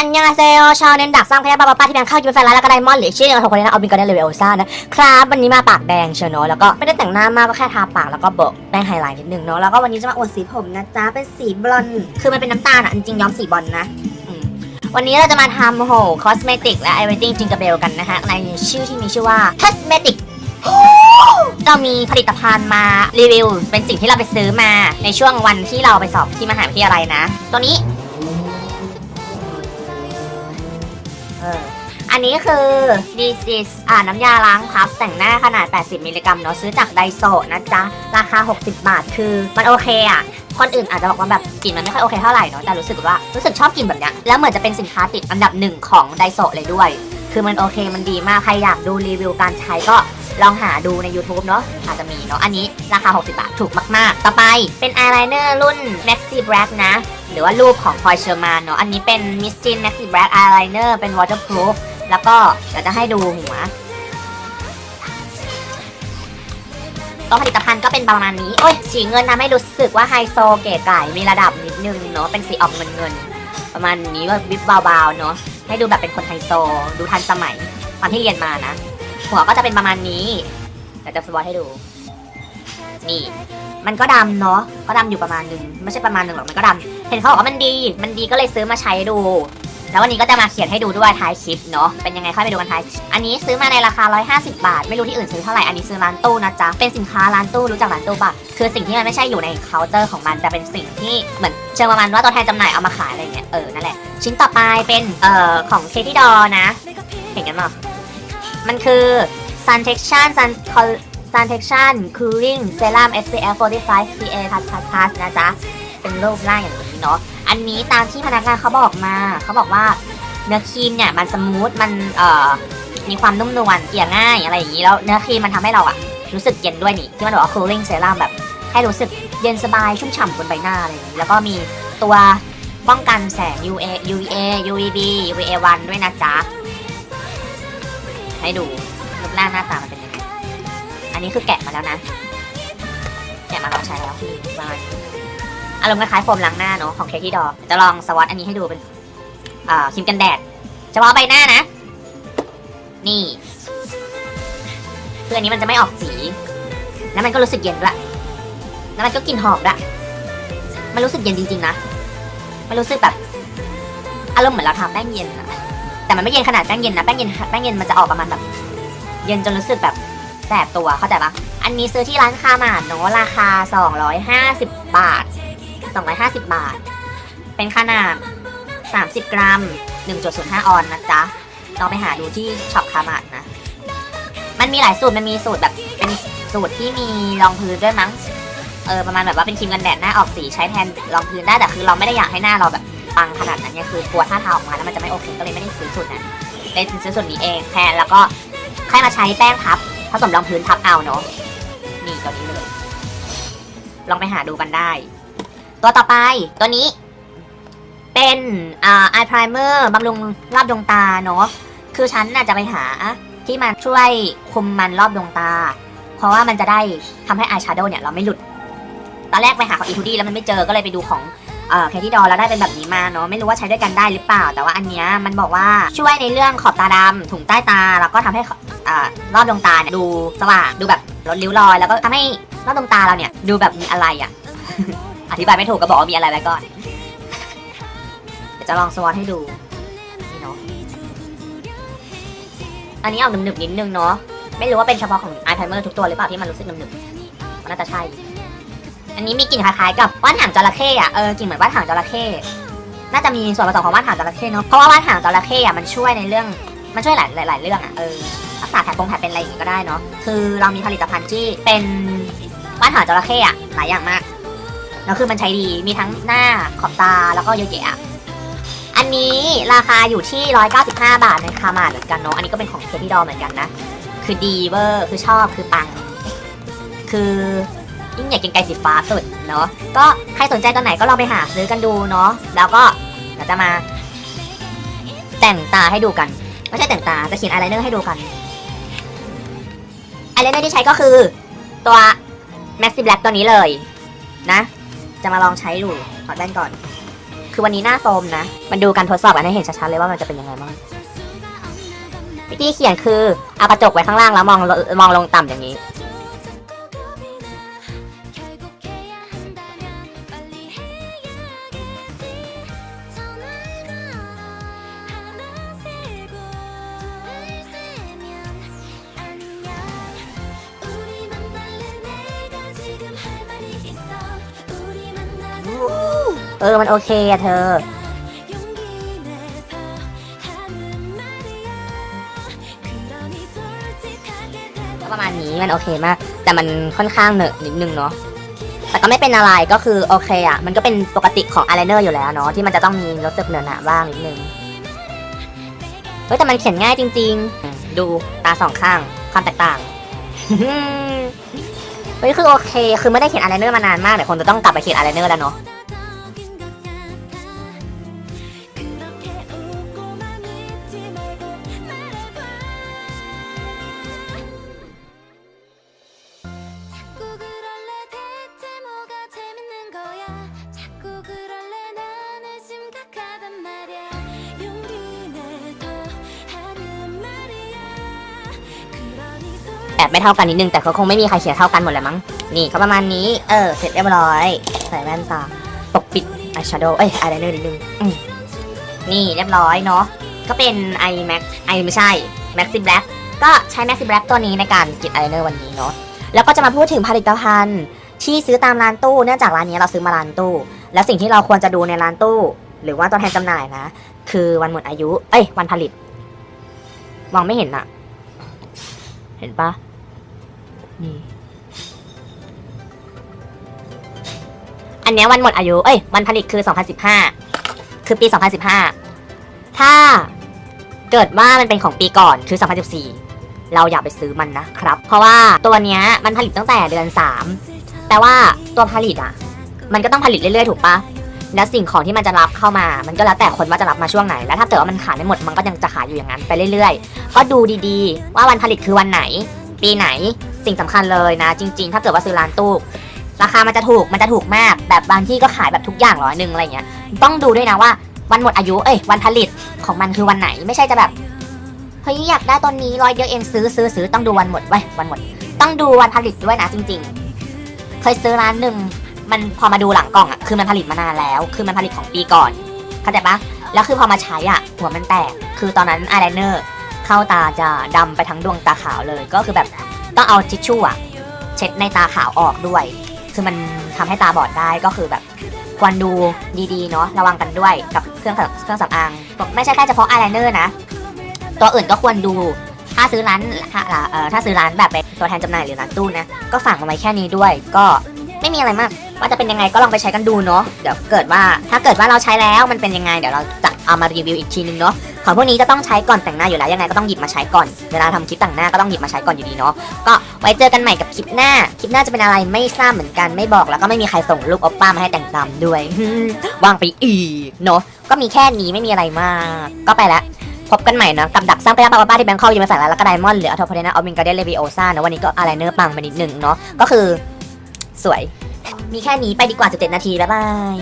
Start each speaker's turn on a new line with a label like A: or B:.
A: อันยังอาเซโอชาวเน้นดักสร้างพยาบาป้าที่แบงค์เข้ากินเป็นแฟนร้านแล้วก็ไดมอนด์หรือชื่อของคนนี้นะเอาบินกันได้เลยเอลซ่านะครับวันนี้มาปากแดงเชียวเนาะแล้วก็ไม่ได้แต่งหน้ามากก็แค่ทาปากแล้วก็เบิกแป้งไฮไลท์นิดนึงเนาะแล้วก็วันนี้จะมาอวดสีผมนะจ๊ะเป็นสีบลอนด์คือมันเป็นน้ำตาลอะจริงๆย้อมสีบอลนะวันนี้เราจะมาทำโหคอสเมติกและ everything จิงก e เบลกันนะคะในชื่อที่มีชื่อว่า cosmetic เรามีผลิตภัณฑ์มารีวิว เป็นสิ่งที่เราไปซื้อมาในช่วงวันที่เราไปสอบที่มหาวิทยาลัยนะ ตัวนี้ เอออันนี้คือ this is อ่าน้ำยาล้างพับแต่งหน้าขนาด 80 มิลลิกรัมเนาะซื้อจากไดโซนะจ๊ะ ราคา 60 บาทคือมันโอเคอะ คนอื่นอาจจะบอกว่าแบบกลิ่นมันไม่ค่อยโอเคเท่าไหร่เนาะแต่รู้สึกว่ารู้สึกชอบกลิ่นแบบเนี้ยแล้วเหมือนจะเป็นสินค้าติดอันดับหนึ่งของไดโซเลยด้วย คือมันโอเคมันดีมาก ใครอยากดูรีวิวการใช้ก็ลองหาดูใน YouTube เนาะอาจจะมีเนาะอันนี้ราคา 60 บาทถูกมาก ๆ ต่อไปเป็นอายไลเนอร์รุ่น Maxi Black นะ หรือว่ารูปของ p o y s h e r m a n เนาะอันนี้เป็น Miss Jin Maxi Black Eyeliner เป็น waterproof แล้วก็เดี๋ยวจะให้ดูหัวตัวผลิตภัณฑ์ก็เป็นประมาณนี้ โอ้ยสีเงินทำให้รู้สึกว่าไฮโซเก๋ไก่มีระดับนิดนึงเนาะเป็นสีออกเงินเงินประมาณนี้ว่าวิบเบาๆเนาะให้ดูแบบเป็นคนไฮโซ ดูทันสมัยตอนที่เรียนมานะ หัวก็จะเป็นประมาณนี้เดี๋ยวจะสวอตให้ดู นี่ มันก็ดำเนาะก็ดำอยู่ประมาณนึงไม่ใช่ประมาณนึงหรอกมันก็ดำเห็นเขาบอกว่ามันดี มันดีก็เลยซื้อมาใช้ดู แล้ววันนี้ก็จะมาเขียนให้ดูด้วยท้ายคลิปเนาะเป็นยังไงค่อยไปดูกันท้ายอันนี้ซื้อมาในราคา 150 บาท ไม่รู้ที่อื่นซื้อเท่าไหร่อันนี้ซื้อร้านตู้นะจ๊ะเป็นสินค้าร้านตู้รู้จักร้านตู้ปะคือสิ่งที่มันไม่ใช่อยู่ในเคาน์เตอร์ของมันแต่เป็นสิ่งที่เหมือนเชิงประมาณว่าตัวแทนจำหน่ายเอามาขายอะไรเงี้ยเออนั่นแหละชิ้นต่อไปเป็นเอ่อของเคที่ดอนะเห็นกันมั้มันคือ Sun Texture Sun Sun Texture Cooling Serum SPF 45 PA plus plus นะจ๊ะ เป็นรูปร่างอย่างนี้เนาะ อันนี้ตามที่พนักงานเขาบอกมา เขาบอกว่าเนื้อครีมเนี่ยมันสมูท มันเอ่อ มีความนุ่มนวล เกลี่ยง่ายอะไรอย่างนี้ แล้วเนื้อครีมมันทำให้เราอะรู้สึกเย็นด้วยนี่ ที่มันบอกว่า cooling serum แบบให้รู้สึกเย็นสบายชุ่มฉ่ำบนใบหน้าอะไรอย่างนี้ แล้วก็มีตัวป้องกันแสง UA UVA UVB UVA1 ด้วยนะจ๊ะ ให้ดูรูปร่างหน้าตามันเป็น นนี้คือแกะมาแล้วนะ แกะมาลองใช้แล้วคือประมาณนี้อารมณ์คล้ายๆโฟมล้างหน้าเนาะของเคที่ดอจะลองสวอตอันนี้ให้ดูเป็นอ่าครีมกันแดด เฉพาะใบหน้านะ นี่คืออันนี้มันจะไม่ออกสี แล้วมันก็รู้สึกเย็นด้วยแล้วมันก็กลิ่นหอมด้วยมันรู้สึกเย็นจริง ๆ นะ มันรู้สึกแบบ อารมณ์เหมือนเราทาแป้งเย็นอะแต่มันไม่เย็นขนาดแป้งเย็นนะ แป้งเย็น แป้งเย็นมันจะออกประมาณแบบ เย็นจนรู้สึกแบบ แสบตัวเข้าใจปะอันนี้ซื้อที่ร้านคามาดเนาะราคา 250 บาท 250 บาท เป็นขนาด 30 กรัม 1.05 ออนนะจ๊ะลองไปหาดูที่ช็อปคามาดนะ มันมีหลายสูตรมันมีสูตรแบบเป็นสูตรที่มีรองพื้นด้วยมั้งเออประมาณแบบว่าเป็นครีมกันแดดหน้าออกสีใช้แทนรองพื้นได้แต่คือเราไม่ได้อยากให้หน้าเราแบบปังขนาดนั้นเนี่ยคือกลัวถ้าทาออกมาแล้วมันจะไม่โอเคก็เลยไม่ได้ซื้อสูตรนั้นเลยซื้อสูตรนี้เองแทนแล้วก็ค่อยมาใช้แป้งพับ ผสมรองพื้นทับเอาเนาะนี่ตัวนี้เลย ลองไปหาดูกันได้ ตัวต่อไปตัวนี้ เป็นอ่า eye primer บำรุงรอบดวงตาเนาะคือฉันน่ะจะไปหาที่มันช่วยคุมมันรอบดวงตา เพราะว่ามันจะได้ทำให้ eye shadow เนี่ยเราไม่หลุด ตอนแรกไปหาของ e 2 d แล้วมันไม่เจอก็เลยไปดูของเอ่อแคที่ดอแล้วได้เป็นแบบนี้มาเนาะไม่รู้ว่าใช้ด้วยกันได้หรือเปล่า แต่ว่าอันเนี้ยมันบอกว่าช่วยในเรื่องขอบตาดำถุงใต้ตา แล้วก็ทำให้ อ่ารอบดวงตาเนี่ยดูสว่างดูแบบลดริ้วรอย แล้วก็ทำให้รอบดวงตาเราเนี่ยดูแบบมีอะไรอะ อธิบายไม่ถูกก็บอกว่ามีอะไรไว้ก่อนเดี๋ยวจะลองสวอตให้ดูนี่เนาะอันนี้ออกหนึบๆนิดนึงเนาะไม่รู้ว่าเป็นเฉพาะของ eye primer ทุกตัวหรือเปล่าที่มันรู้สึกหนึบๆมันน่าจะใช่ อันนี้มีกลิ่นคล้ายๆกับว่านหางจระเข้อะเออกลิ่นเหมือนว่านหางจระเข้น่าจะมีส่วนผสมของว่านหางจระเข้เนาะเพราะว่าว่านหางจระเข้อะมันช่วยในเรื่อง มันช่วยหลายหลายๆเรื่องอะเออรักษาแผลปงแผลเป็นอะไรอย่างงี้ก็ได้เนาะคือเรามีผลิตภัณฑ์ที่เป็นว่านหางจระเข้อะหลายอย่างมากแล้วคือมันใช้ดีมีทั้งหน้าขอบตาแล้วก็เยอะแยะอันนี้ราคาอยู่ที่ 195 บาทในคามาเหมือนกันเนาะอันนี้ก็เป็นของเคที่ดอเหมือนกันนะ คือดีเวอร์คือชอบคือปัง คือยิ่งอยากกินไก่สีฟ้าสุดเนาะก็ใครสนใจตัวไหนก็ลองไปหาซื้อกันดูเนาะแล้วก็เดี๋ยวจะมาแต่งตาให้ดูกัน ไม่ใช่แต่งตาจะเขียนอายไลเนอร์ให้ดูกันอายไลเนอร์ที่ใช้ก็คือตัว Maxi Black ตัวนี้เลย นะ จะมาลองใช้ดูถอดแว่นก่อน คือวันนี้หน้าโซมนะ มันดูการทดสอบกันให้เห็นชัดๆเลยว่ามันจะเป็นยังไงบ้างวิธีเขียนคือเอากระจกไว้ข้างล่างแล้วมองมองลงต่ำอย่างนี้ เออมันโอเคอะเธอก็ประมาณนี้มันโอเคมาก แต่มันค่อนข้างเหนอะนิดนึงเนาะแต่ก็ไม่เป็นอะไรก็คือโอเคอะมันก็เป็นปกติของอายไลเนอร์อยู่แล้วเนาะที่มันจะต้องมีรู้สึกเหนอะหนะบ้างนิดนึงเฮ้ยแต่มันเขียนง่ายจริง ๆ ดูตาสองข้างความแตกต่างเฮ้ยคือโอเค คือไม่ได้เขียนอายไลเนอร์มานานมากเดี๋ยวคงจะต้องกลับไปเขียนอายไลเนอร์แล้วเนาะ แอบไม่เท่ากันนิดนึง แต่ก็คงไม่มีใครเขียนเท่ากันหมดแหละมั้ง นี่ก็ประมาณนี้ เออ เสร็จเรียบร้อย ใส่แว่นตาปกปิดอายแชโดว์เอ้ยอายไลเนอร์นิดนึงนี่เรียบร้อยเนาะ ก็เป็น i max i ไม่ใช่ maxi black ก็ใช้ maxi black ตัวนี้ในการกินอายไลเนอร์วันนี้เนาะ แล้วก็จะมาพูดถึงผลิตภัณฑ์ ที่ซื้อตามร้านตู้เนื่องจากร้านนี้เราซื้อมาร้านตู้ แล้วสิ่งที่เราควรจะดูในร้านตู้ หรือว่าตัวแทนจำหน่ายนะ คือวันหมดอายุ เอ้ย วันผลิต มองไม่เห็นอะเห็นปะนี่อันนี้วันหมดอายุ เอ้ย วันผลิตคือ 2015 คือปี 2015 ถ้าเกิดว่ามันเป็นของปีก่อนคือ 2014 เราอย่าไปซื้อมันนะครับ เพราะว่าตัวเนี้ยมันผลิตตั้งแต่เดือน 3 แต่ว่าตัวผลิตอะ มันก็ต้องผลิตเรื่อยๆถูกปะแล้วสิ่งของที่มันจะรับเข้ามา มันก็แล้วแต่คนว่าจะรับมาช่วงไหน แล้วถ้าเกิดว่ามันขายไม่หมด มันก็ยังจะขายอยู่อย่างนั้นไปเรื่อย ๆ ก็ดูดีๆ ว่าวันผลิตคือวันไหน ปีไหน สิ่งสำคัญเลยนะ จริง ๆ ถ้าเกิดว่าซื้อร้านตู้ ราคามันจะถูก มันจะถูกมาก แบบบางที่ก็ขายแบบทุกอย่างร้อยหนึ่งอะไรเงี้ย ต้องดูด้วยนะว่าวันหมดอายุ เอ้ย วันผลิตของมันคือวันไหน ไม่ใช่จะแบบ เฮ้ยอยากได้ตอนนี้ร้อยเดียวเองซื้อซื้อซื้อต้องดูวันหมดไว้วันหมด ต้องดูวันผลิตด้วยนะจริง ๆ เคยซื้อร้านหนึ่งมันพอมาดูหลังกล่องอะคือมันผลิตมานานแล้ว คือมันผลิตของปีก่อนเข้าใจปะแล้วคือพอมาใช้อะหัวมันแตก คือตอนนั้นอายไลเนอร์เข้าตาจะดำไปทั้งดวงตาขาวเลย ก็คือแบบต้องเอาทิชชู่อะเช็ดในตาขาวออกด้วย คือมันทำให้ตาบอดได้ก็คือแบบควรดูดีๆเนาะระวังกันด้วยกับเครื่องสำเครื่องสำอางไม่ใช่แค่เฉพาะอายไลเนอร์นะ ตัวอื่นก็ควรดู ถ้าซื้อร้านถ้าเอ่อถ้าซื้อร้านแบบเป็นตัวแทนจำหน่ายหรือร้านตู้นะ ก็ฝากมาไว้แค่นี้ด้วย ก็ไม่มีอะไรมาก ว่าจะเป็นยังไงก็ลองไปใช้กันดูเนาะ เดี๋ยวเกิดว่าถ้าเกิดว่าเราใช้แล้วมันเป็นยังไง เดี๋ยวเราจะเอามารีวิวอีกทีนึงเนาะ ของพวกนี้จะต้องใช้ก่อนแต่งหน้าอยู่แล้ว ยังไงก็ต้องหยิบมาใช้ก่อน เวลาทำคลิปแต่งหน้าก็ต้องหยิบมาใช้ก่อนอยู่ดีเนาะ ก็ไว้เจอกันใหม่กับคลิปหน้า คลิปหน้าจะเป็นอะไรไม่ทราบเหมือนกัน ไม่บอก แล้วก็ไม่มีใครส่งรูปโอปป้ามาให้แต่งตามด้วยว่างไปอีกเนาะ ก็มีแค่นี้ไม่มีอะไรมาก ก็ไปแล้ว พบกันใหม่เนาะกับดักสร้างไปรับปาป้าที่แบงคอกยูมาใส่แล้วก็ไดมอนด์หรืออัลโทพเดนาออฟมินการเดนเลวิโอซ่านะวันนี้ก็อะไรเนื้อปังไปนิดหนึ่งเนาะก็คือสวย มีแค่นี้ไปดีกว่า17นาทีบ๊ายบาย